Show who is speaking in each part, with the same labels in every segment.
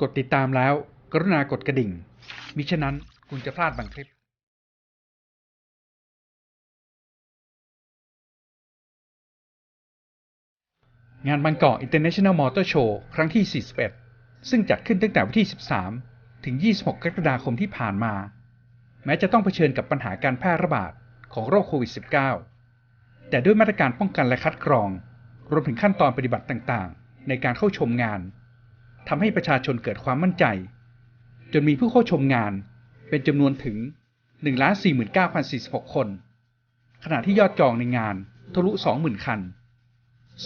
Speaker 1: กดติดตามแล้ว กรุณากดกระดิ่ง มิฉะนั้นคุณจะพลาดบางคลิปงานบางกอก International Motor Show ครั้งที่ 41 ซึ่งจัดขึ้นตั้งแต่วันที่ 13 ถึง 26 กรกฎาคมที่ผ่านมา แม้จะต้องเผชิญกับปัญหาการแพร่ระบาดของโรคโควิด -19 แต่ด้วยมาตรการป้องกันและคัดกรอง รวมถึงขั้นตอนปฏิบัติต่างๆ ในการเข้าชมงาน ทำให้ประชาชนเกิดความมั่นใจ จนมีผู้เข้าชมงานเป็นจำนวนถึง 1,49,046 คน ขณะที่ยอดจองในงานทะลุ 20,000 คัน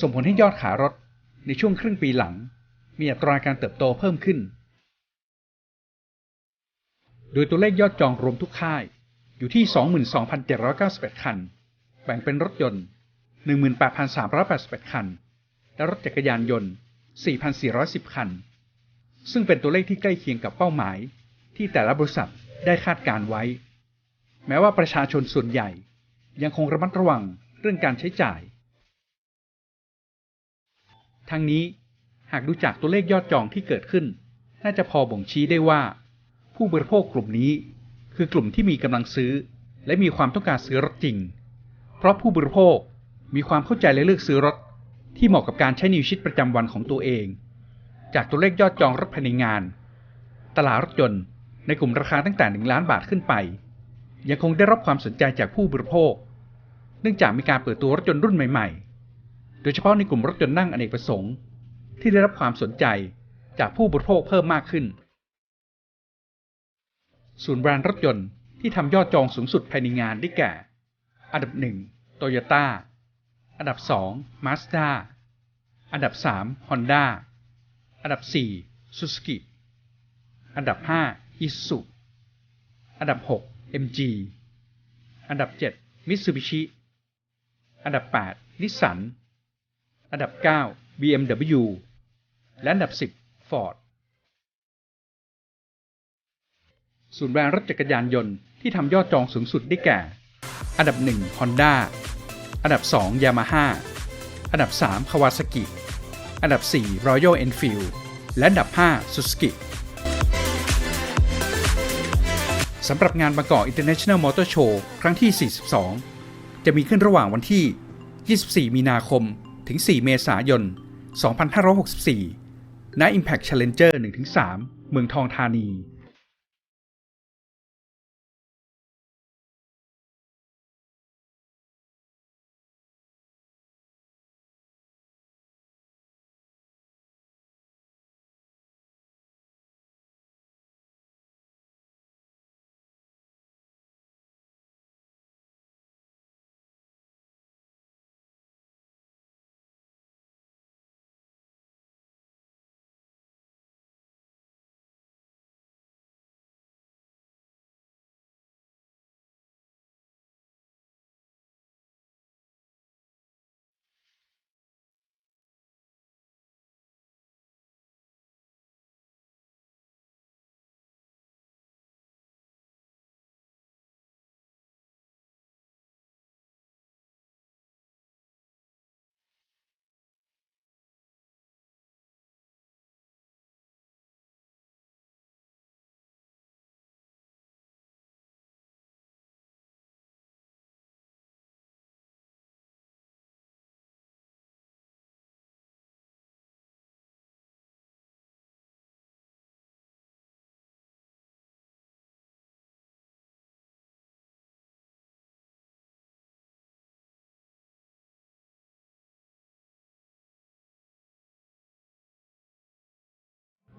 Speaker 1: ส่งผลให้ยอดขายรถในช่วงครึ่งปีหลัง มีอัตราการเติบโตเพิ่มขึ้น โดยตัวเลขยอดจองรวมทุกค่ายอยู่ที่ 22,791 คัน แบ่งเป็นรถยนต์ 18,381 คัน และรถจักรยานยนต์ 4,410 คัน ซึ่งเป็นตัวเลขที่ใกล้เคียงกับเป้าหมาย ที่แต่ละบริษัทได้คาดการไว้ แม้ว่าประชาชนส่วนใหญ่ ยังคงระมัดระวังเรื่องการใช้จ่าย ทั้งนี้หากดูจากตัวเลขยอดจองที่เกิดขึ้น น่าจะพอบ่งชี้ได้ว่า ผู้บริโภคกลุ่มนี้ คือกลุ่มที่มีกำลังซื้อ และมีความต้องการซื้อรถจริง เพราะผู้บริโภคมีความเข้าใจและเลือกซื้อรถที่เหมาะกับการใช้นชีวิตประจำวันของตัวเอง จากตัวเลขยอดจองรถภายในงาน ตลาดรถยนต์ ในกลุ่มราคาตั้งแต่ 1 ล้านบาทขึ้นไป ยังคงได้รับความสนใจจากผู้บริโภค เนื่องจากมีการเปิดตัวรถยนต์รุ่นใหม่ ๆ โดยเฉพาะในกลุ่มรถยนต์นั่งอเนกประสงค์ ที่ได้รับความสนใจจากผู้บริโภคเพิ่มมากขึ้น ศูนย์แบรนด์รถยนต์ที่ทำยอดจองสูงสุดภายในงานได้แก่ อันดับ1โตโยต้าอันดับ2มาสด้าอันดับ 3 Honda อันดับ4 Suzuki อันดับ5 Isuzu อันดับ 6 MG อันดับ 7 Mitsubishi อันดับ 8 Nissan อันดับ 9 BMW และอันดับ 10 Ford ศูนย์แบรนด์รถจักรยานยนต์ที่ทำยอดจองสูงสุดได้แก่ อันดับ 1 Honda อันดับ 2 Yamaha อันดับ 3 Kawasaki อันดับ 4 Royal Enfield และอันดับ 5 Suzuki สำหรับงานบางกอก International Motor Show ครั้งที่ 42 จะมีขึ้นระหว่างวันที่ 24 มีนาคม ถึง 4 เมษายน 2564 ณ Impact Challenger 1-3 เมืองทองธานี